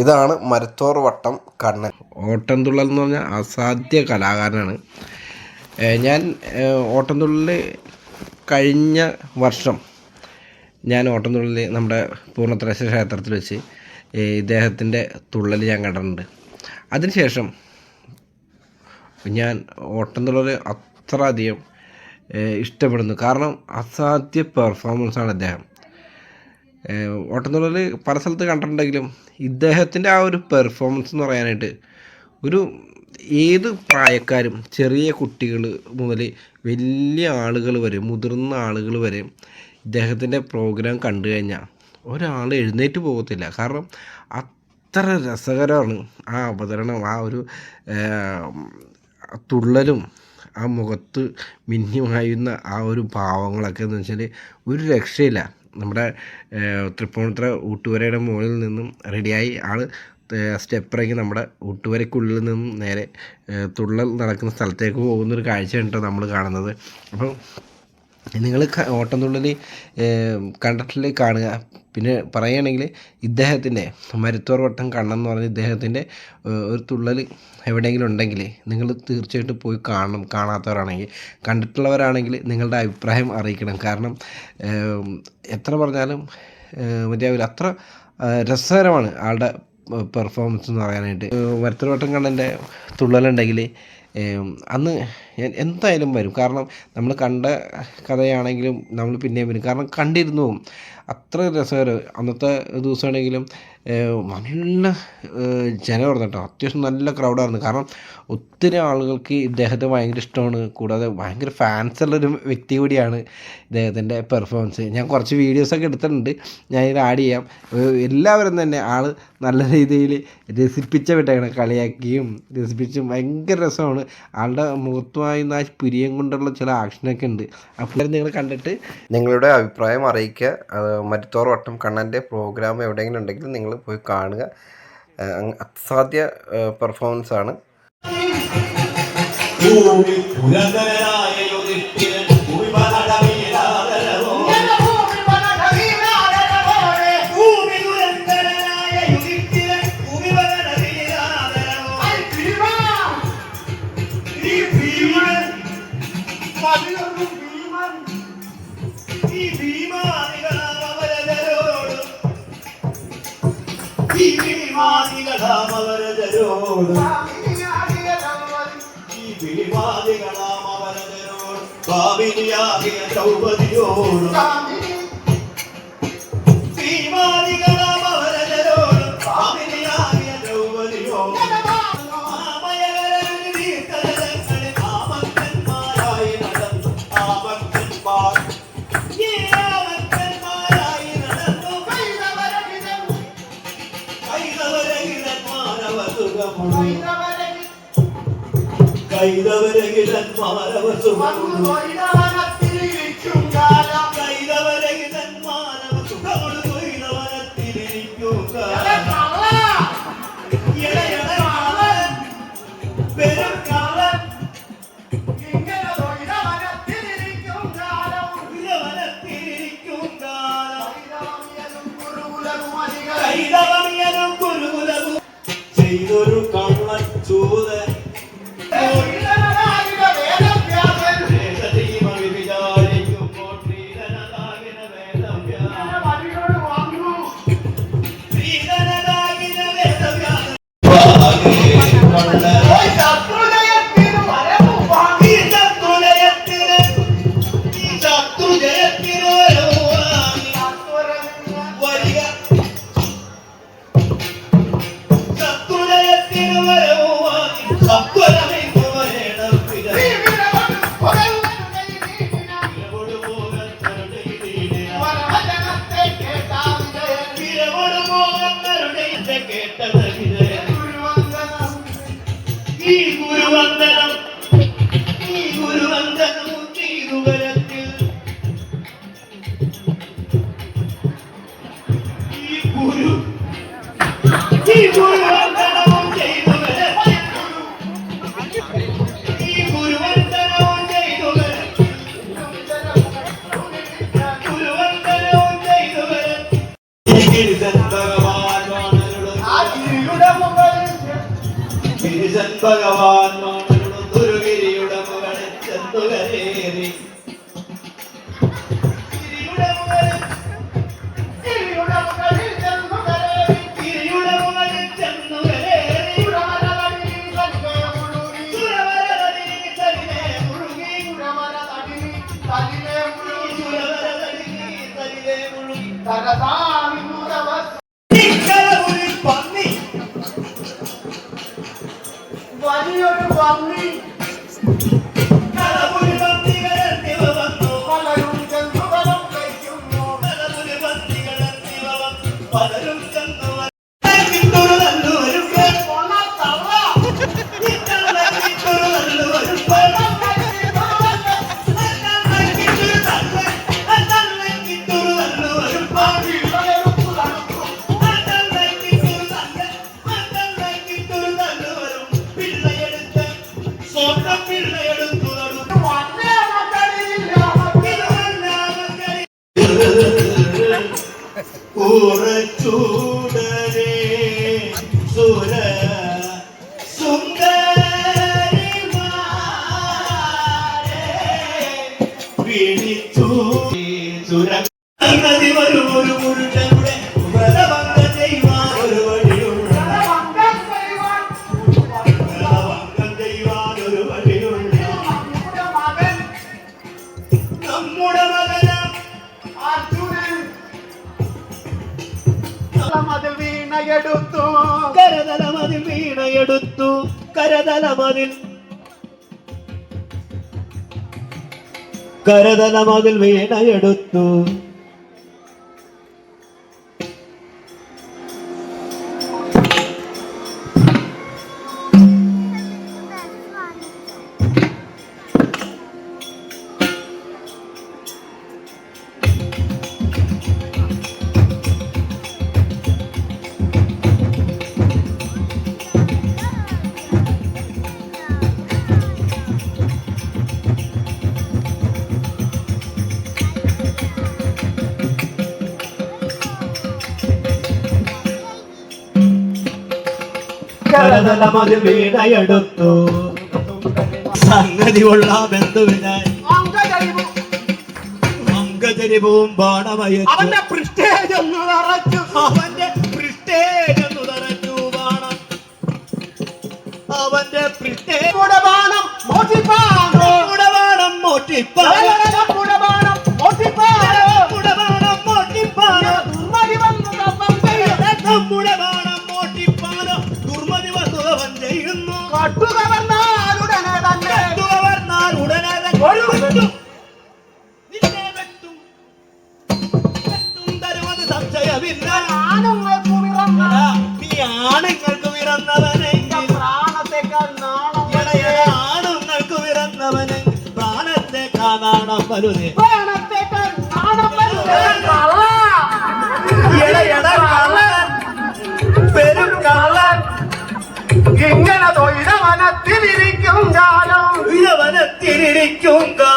ഇതാണ് മരത്തോർ വട്ടം കണ്ണൻ. ഓട്ടംതുള്ളൽ എന്ന് പറഞ്ഞാൽ അസാധ്യ കലാകാരനാണ്. ഞാൻ ഓട്ടംതുള്ളൽ കഴിഞ്ഞ വർഷം ഞാൻ ഓട്ടംതുള്ളൽ നമ്മുടെ പൂർണത്രേശ്വര ക്ഷേത്രത്തിൽ വെച്ച് ഇദ്ദേഹത്തിന്റെ തുള്ളൽ ഞാൻ കണ്ടിട്ടുണ്ട്. അതിനുശേഷം ഞാൻ ഓട്ടംതുള്ളൽ അത്ര അധികം ഇഷ്ടപ്പെടുന്നു. കാരണം അസാധ്യ പെർഫോമൻസാണ് അദ്ദേഹം ഓട്ടംതുള്ളൽ പല സ്ഥലത്ത് കണ്ടിട്ടുണ്ടെങ്കിലും ഇദ്ദേഹത്തിന്റെ ആ ഒരു പെർഫോമൻസ് എന്ന് പറയാനായിട്ട് ഒരു ഏത് പ്രായക്കാരും ചെറിയ കുട്ടികൾ മുതൽ വലിയ ആളുകൾ വരെ മുതിർന്ന ആളുകൾ വരെ ഇദ്ദേഹത്തിന്റെ പ്രോഗ്രാം കണ്ടു കഴിഞ്ഞാൽ ഒരാൾ എഴുന്നേറ്റ് പോകത്തില്ല. കാരണം അത്ര രസകരമാണ് ആ അവതരണം ആ ഒരു തുള്ളലും ആ മുഖത്ത് മിന്നിമായുന്ന ആ ഒരു ഭാവങ്ങളൊക്കെ എന്ന് വെച്ചാൽ ഒരു രക്ഷയില്ല. നമ്മുടെ തൃപ്പൂണിത്തുറ ഊട്ടുവരയുടെ മുകളിൽ നിന്നും റെഡിയായി ആൾ സ്റ്റെപ്പ് ഇറങ്ങി നമ്മുടെ ഊട്ടുവരയ്ക്കുള്ളിൽ നിന്നും നേരെ തുള്ളൽ നടക്കുന്ന സ്ഥലത്തേക്ക് പോകുന്നൊരു കാഴ്ചയാണ് കേട്ടോ നമ്മൾ കാണുന്നത്. അപ്പം നിങ്ങൾ ഓട്ടംതുള്ളൽ കണ്ടിട്ടില്ലേ കാണുക. പിന്നെ പറയുകയാണെങ്കിൽ ഇദ്ദേഹത്തിന്റെ മരുത്തോർ വട്ടം കണ്ണൻ എന്ന് പറഞ്ഞ ഇദ്ദേഹത്തിന്റെ ഒരു തുള്ളൽ എവിടെയെങ്കിലും ഉണ്ടെങ്കിൽ നിങ്ങൾ തീർച്ചയായിട്ടും പോയി കാണണം. കാണാത്തവരാണെങ്കിൽ കണ്ടിട്ടുള്ളവരാണെങ്കിൽ നിങ്ങളുടെ അഭിപ്രായം അറിയിക്കണം. കാരണം എത്ര പറഞ്ഞാലും മതിയാവില്ല അത്ര രസകരമാണ് ആളുടെ പെർഫോമൻസ് എന്ന് പറയാനായിട്ട്. മരുത്തോർ വട്ടം കണ്ണന്റെ തുള്ളലുണ്ടെങ്കിൽ അന്ന് ഞാൻ എന്തായാലും വരും. കാരണം നമ്മൾ കണ്ട കഥയാണെങ്കിലും നമ്മൾ പിന്നെയും വരും. കാരണം കണ്ടിരുന്നു. അത്ര രസകരം. അന്നത്തെ ദിവസമാണെങ്കിലും നല്ല ജനം ജനമായിരുന്നു കേട്ടോ അത്യാവശ്യം നല്ല ക്രൗഡായിരുന്നു കാരണം ഒത്തിരി ആളുകൾക്ക് ഇദ്ദേഹത്തെ ഭയങ്കര ഇഷ്ടമാണ്. കൂടാതെ ഭയങ്കര ഫാൻസ് ഉള്ളൊരു വ്യക്തി കൂടിയാണ് ഇദ്ദേഹത്തിന്റെ പെർഫോമൻസ് ഞാൻ കുറച്ച് വീഡിയോസൊക്കെ എടുത്തിട്ടുണ്ട്. ഞാൻ ഇത് ആഡ് ചെയ്യാം. എല്ലാവരും തന്നെ ആൾ നല്ല രീതിയിൽ രസിപ്പിച്ച വിട്ടേക്കണം കളിയാക്കിയും രസിപ്പിച്ചും. ഭയങ്കര രസമാണ്. ആളുടെ മുഖത്തുമായിരുന്ന ആ പുരിയം കൊണ്ടുള്ള ചില ആക്ഷനൊക്കെ ഉണ്ട്. അപ്പോൾ നിങ്ങൾ കണ്ടിട്ട് നിങ്ങളുടെ അഭിപ്രായം അറിയിക്കുക. അത് മരുത്തോർ വട്ടം കണ്ണന്റെ പ്രോഗ്രാം എവിടെയെങ്കിലും ഉണ്ടെങ്കിൽ നിങ്ങൾ പോയി കാണുക. അസാധ്യ പെർഫോമൻസ് ആണ്. ഭൂമി ഭീമാനികളാം അവരതരോട് ഈ അവരതരോട് ഭാവിനിയാകിയ ദ്രൗപതിയോട്. സുഖമുള്ളു കൈതവരകിരന്മാരവ സുഖമുള്ളു ഭഗവാൻ വലിയൊരു പന്നി പലരും ചെന്നുകലം കഴിക്കുന്നു. പന്നികളെത്തിവ വന്നു. പലരും ഉറച്ചൂടരേ സുര സുന്ദരിമാരേ പിടിച്ചു സുര. നദി വരും ഒരു പുരുഷനുടെ അതിൽ വീണയെടുത്തു. കരതലമതിൽ വീണയെടുത്തു. കരതലമതിൽ കരതലമതിൽ വീണയെടുത്തു. കരതലമതിൽ വീണയെടുത്തു. സംഗതി കൊള്ളാം ബന്ധുവിനായി അംഗജൈവു അങ്കചരിവും ബാണമയച്ചു അവന്റെ പൃഷ്ഠേജ് കൂടെ നിറച്ചു. അവന്റെ പൃഷ്ഠേജെന്നു തറഞ്ഞു ബാണം. അവന്റെ പൃഷ്ഠേ നമ്മുടെ ബാണം മോട്ടിപ്പാണ് സംശയമില്ല ആണുങ്ങൾക്ക് വിറന്ന എടാ, നീ ആണുങ്ങൾക്ക് വിറന്നവനെങ്കിൽ പ്രാണത്തെക്കാൾ നാണം ആണുങ്ങൾക്ക് വലുതേ. പ്രാണത്തെക്കാൾ നാണം വരുന്നേ കള്ള. ഇടയട കള്ളൻ പെരും കള്ളൻ ഇങ്ങനെ തൊഴില വനത്തിലിരിക്കും കാലം. ഇതവനത്തിരിക്കും കാലം.